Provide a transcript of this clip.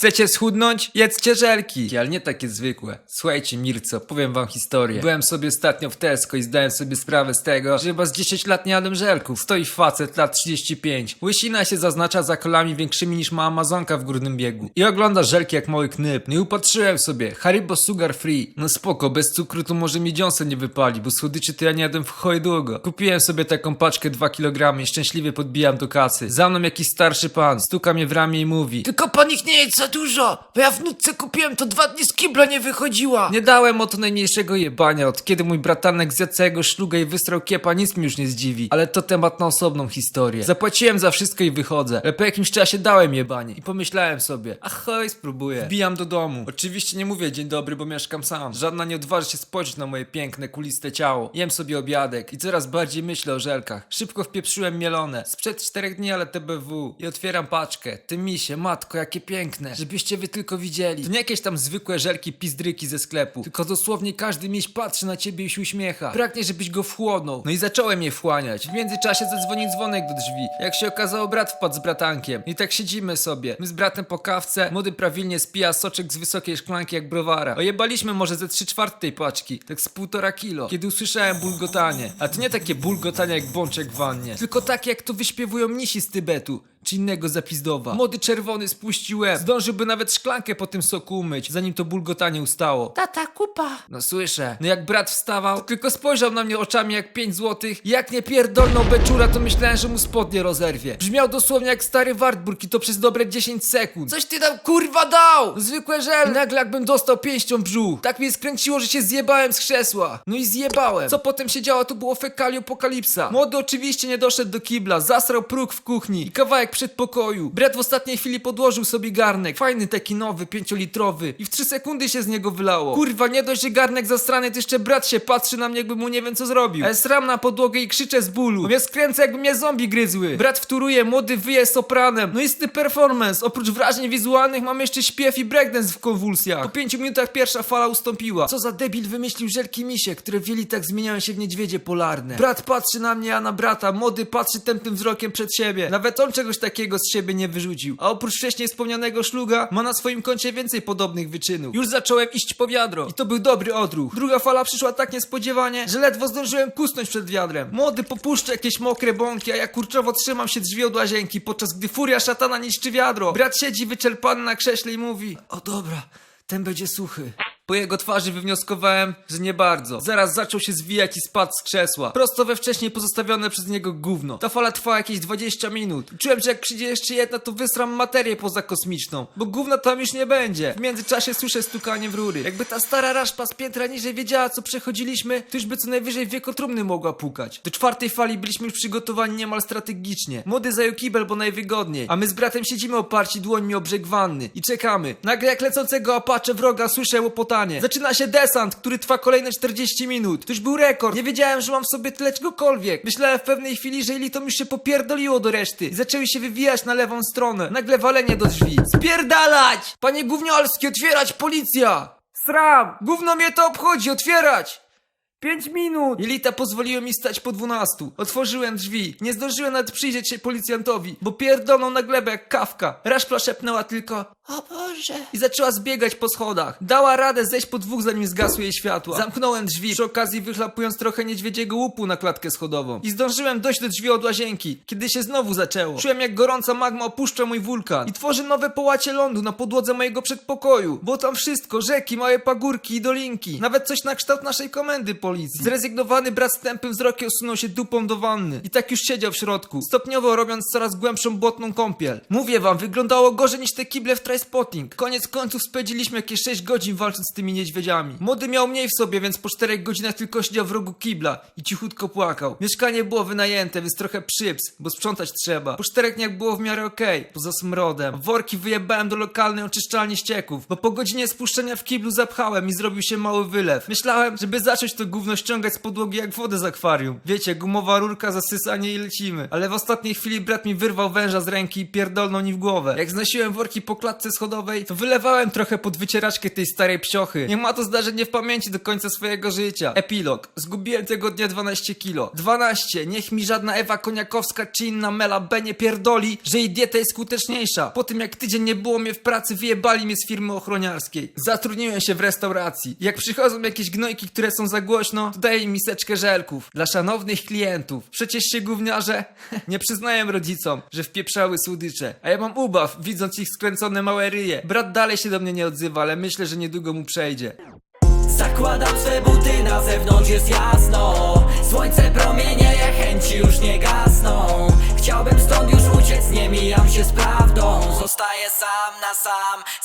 Chcecie schudnąć? Jedzcie żelki. Ale nie takie zwykłe. Słuchajcie, Mirco, powiem wam historię. Byłem sobie ostatnio w Tesco i zdałem sobie sprawę z tego, że chyba z 10 lat nie jadłem żelków. Stoi facet, lat 35. Łysina się zaznacza za kolami większymi niż ma Amazonka w górnym biegu. I ogląda żelki jak mały knyp. No i upatrzyłem sobie. Haribo Sugar Free. No spoko, bez cukru to może mi dziąsę nie wypali, bo słodyczy to ja nie jadłem w chuj długo. Kupiłem sobie taką paczkę 2 kg i szczęśliwie podbijam do kasy. Za mną jakiś starszy pan, stuka mnie w ramię i mówi Tylko pan ich nie dużo, bo ja wnuczce kupiłem, to dwa dni z kibla nie wychodziła. Nie dałem o to najmniejszego jebania, od kiedy mój bratanek zjadł całego szluga i wystrał kiepa, nic mi już nie zdziwi. Ale to temat na osobną historię. Zapłaciłem za wszystko i wychodzę, ale po jakimś czasie dałem jebanie i pomyślałem sobie, ach hoj, spróbuję. Wbijam do domu. Oczywiście nie mówię dzień dobry, bo mieszkam sam. Żadna nie odważy się spojrzeć na moje piękne, kuliste ciało. Jem sobie obiadek i coraz bardziej myślę o żelkach. Szybko wpieprzyłem mielone. Sprzed czterech dni, ale TBW. I otwieram paczkę. Ty misie, matko, jakie piękne. Żebyście wy tylko widzieli. To nie jakieś tam zwykłe żelki pizdryki ze sklepu. Tylko dosłownie każdy miś patrzy na ciebie i się uśmiecha. Pragnie, żebyś go wchłonął. No i zacząłem je wchłaniać. W międzyczasie zadzwonił dzwonek do drzwi. Jak się okazało, brat wpadł z bratankiem. I tak siedzimy sobie. My z bratem po kawce. Młody prawilnie spija soczek z wysokiej szklanki jak browara. Ojebaliśmy może ze trzy czwarte tej paczki. Tak z półtora kilo. Kiedy usłyszałem bulgotanie. A to nie takie bulgotanie jak bączek w wannie. Tylko takie jak to wyśpiewują mnisi z Tybetu. Czy innego zapizdowa. Młody czerwony spuścił łeb. Zdążyłby nawet szklankę po tym soku umyć, zanim to bulgotanie ustało. Tata, kupa. No słyszę. No jak brat wstawał, to tylko spojrzał na mnie oczami jak 5 złotych. Jak nie pierdolną beczura, to myślałem, że mu spodnie rozerwie. Brzmiał dosłownie jak stary Wartburg i to przez dobre 10 sekund. Coś ty tam kurwa dał. No zwykłe żel. I nagle jakbym dostał pięścią w brzuch. Tak mnie skręciło, że się zjebałem z krzesła. No i zjebałem. Co potem się działo, to było fekaliopokalipsa. Młody oczywiście nie doszedł do kibla, zasrał próg w kuchni i kawałek przedpokoju. Brat w ostatniej chwili podłożył sobie garnek. Fajny taki nowy, pięciolitrowy. I w 3 sekundy się z niego wylało. Kurwa, nie dość, że garnek zasrany, to jeszcze brat się patrzy na mnie, jakby mu nie wiem co zrobił. A ja sram na podłogę i krzyczę z bólu. Mnie skręca, jakby mnie zombie gryzły. Brat wtóruje, młody wyje sopranem. No istny performance. Oprócz wrażeń wizualnych mam jeszcze śpiew i breakdance w konwulsjach. Po pięciu minutach pierwsza fala ustąpiła. Co za debil wymyślił żelki misie, które w wielitach zmieniają się w niedźwiedzie polarne. Brat patrzy na mnie, a na brata. Młody patrzy tępym wzrokiem przed siebie. Nawet on czegoś takiego z siebie nie wyrzucił. A oprócz wcześniej wspomnianego szluga, ma na swoim koncie więcej podobnych wyczynów. Już zacząłem iść po wiadro. I to był dobry odruch. Druga fala przyszła tak niespodziewanie, że ledwo zdążyłem kusnąć przed wiadrem. Młody popuszcza jakieś mokre bąki, a ja kurczowo trzymam się drzwi od łazienki, podczas gdy furia szatana niszczy wiadro. Brat siedzi wyczerpany na krześle i mówi: O dobra, ten będzie suchy. Po jego twarzy wywnioskowałem, że nie bardzo. Zaraz zaczął się zwijać i spadł z krzesła. Prosto we wcześniej pozostawione przez niego gówno. Ta fala trwała jakieś 20 minut. Czułem, że jak przyjdzie jeszcze jedna, to wysram materię pozakosmiczną. Bo gówna tam już nie będzie. W międzyczasie słyszę stukanie w rury. Jakby ta stara raszpa z piętra niżej wiedziała, co przechodziliśmy, to już by co najwyżej wiekotrumny mogła pukać. Do czwartej fali byliśmy już przygotowani niemal strategicznie. Młody zajął kibel, bo najwygodniej. A my z bratem siedzimy oparci dłońmi o brzeg wanny. I czekamy. Nagle jak lecącego apacze wroga słyszę łopotanie. Zaczyna się desant, który trwa kolejne 40 minut. To już był rekord. Nie wiedziałem, że mam w sobie tyle czegokolwiek. Myślałem w pewnej chwili, że elitom już się popierdoliło do reszty. I zaczęły się wywijać na lewą stronę. Nagle walenie do drzwi. Spierdalać! Panie Gówniolski, otwierać policja! Sram! Gówno mnie to obchodzi, otwierać! Pięć minut! Jelita pozwoliły mi stać po dwunastu. Otworzyłem drzwi. Nie zdążyłem nawet przyjrzeć się policjantowi, bo pierdolną na glebę jak kawka. Raszpla szepnęła tylko O Boże. i zaczęła zbiegać po schodach. Dała radę zejść po dwóch, zanim zgasły jej światła. Zamknąłem drzwi, przy okazji wychlapując trochę niedźwiedziego łupu na klatkę schodową. I zdążyłem dojść do drzwi od łazienki, kiedy się znowu zaczęło. Czułem jak gorąca magma opuszcza mój wulkan i tworzy nowe połacie lądu na podłodze mojego przedpokoju. Było tam wszystko, rzeki, małe pagórki i dolinki. Nawet coś na kształt naszej komendy policji. Zrezygnowany brat z tępym wzrokiem osunął się dupą do wanny. I tak już siedział w środku, stopniowo robiąc coraz głębszą błotną kąpiel. Mówię wam, wyglądało gorzej niż te kible w Trispotting. Koniec końców spędziliśmy jakieś 6 godzin walcząc z tymi niedźwiedziami. Młody miał mniej w sobie, więc po 4 godzinach tylko siedział w rogu kibla i cichutko płakał. Mieszkanie było wynajęte, więc trochę przyps, bo sprzątać trzeba. Po 4 dniach było w miarę okej, poza smrodem. Worki wyjebałem do lokalnej oczyszczalni ścieków, bo po godzinie spuszczenia w kiblu zapchałem i zrobił się mały wylew. Myślałem, żeby zacząć to gówno ściągać z podłogi jak wodę z akwarium. Wiecie, gumowa rurka, zasysanie i lecimy. Ale w ostatniej chwili brat mi wyrwał węża z ręki i pierdolnął mi w głowę. Jak znosiłem worki po klatce schodowej, to wylewałem trochę pod wycieraczkę tej starej psiochy. Niech ma to zdarzenie w pamięci do końca swojego życia. Epilog. Zgubiłem tego dnia 12 kilo. 12. Niech mi żadna Ewa Koniakowska czy inna Mela B nie pierdoli, że jej dieta jest skuteczniejsza. Po tym jak tydzień nie było mnie w pracy, wyjebali mnie z firmy ochroniarskiej. Zatrudniłem się w restauracji. Jak przychodzą jakieś gnojki, które są za głośno, to im miseczkę żelków. Dla szanownych klientów. Przecież się gówniarze nie przyznają rodzicom, że wpieprzały słodycze. A ja mam ubaw, widząc ich skręcone małe ryje. Brat dalej się do mnie nie odzywa, ale myślę, że niedługo mu przejdzie. Zakładam swe buty, na zewnątrz jest jasno Słońce promienieje, chęci już nie gasną Chciałbym stąd już uciec, nie mijam się z prawdą Zostaję sam na sam